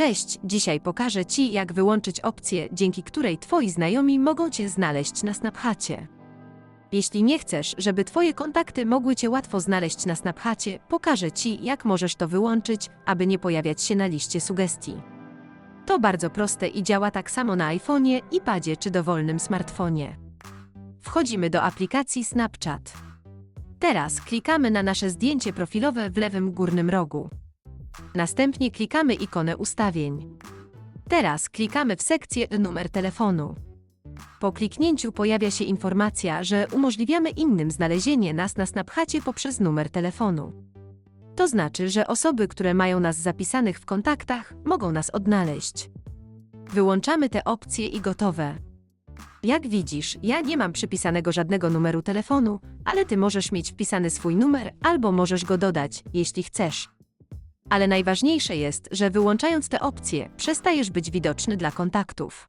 Cześć, dzisiaj pokażę Ci, jak wyłączyć opcję, dzięki której Twoi znajomi mogą Cię znaleźć na Snapchacie. Jeśli nie chcesz, żeby Twoje kontakty mogły Cię łatwo znaleźć na Snapchacie, pokażę Ci, jak możesz to wyłączyć, aby nie pojawiać się na liście sugestii. To bardzo proste i działa tak samo na iPhone'ie, iPadzie czy dowolnym smartfonie. Wchodzimy do aplikacji Snapchat. Teraz klikamy na nasze zdjęcie profilowe w lewym górnym rogu. Następnie klikamy ikonę ustawień. Teraz klikamy w sekcję numer telefonu. Po kliknięciu pojawia się informacja, że umożliwiamy innym znalezienie nas na Snapchacie poprzez numer telefonu. To znaczy, że osoby, które mają nas zapisanych w kontaktach, mogą nas odnaleźć. Wyłączamy te opcje i gotowe. Jak widzisz, ja nie mam przypisanego żadnego numeru telefonu, ale ty możesz mieć wpisany swój numer albo możesz go dodać, jeśli chcesz. Ale najważniejsze jest, że wyłączając te opcje, przestajesz być widoczny dla kontaktów.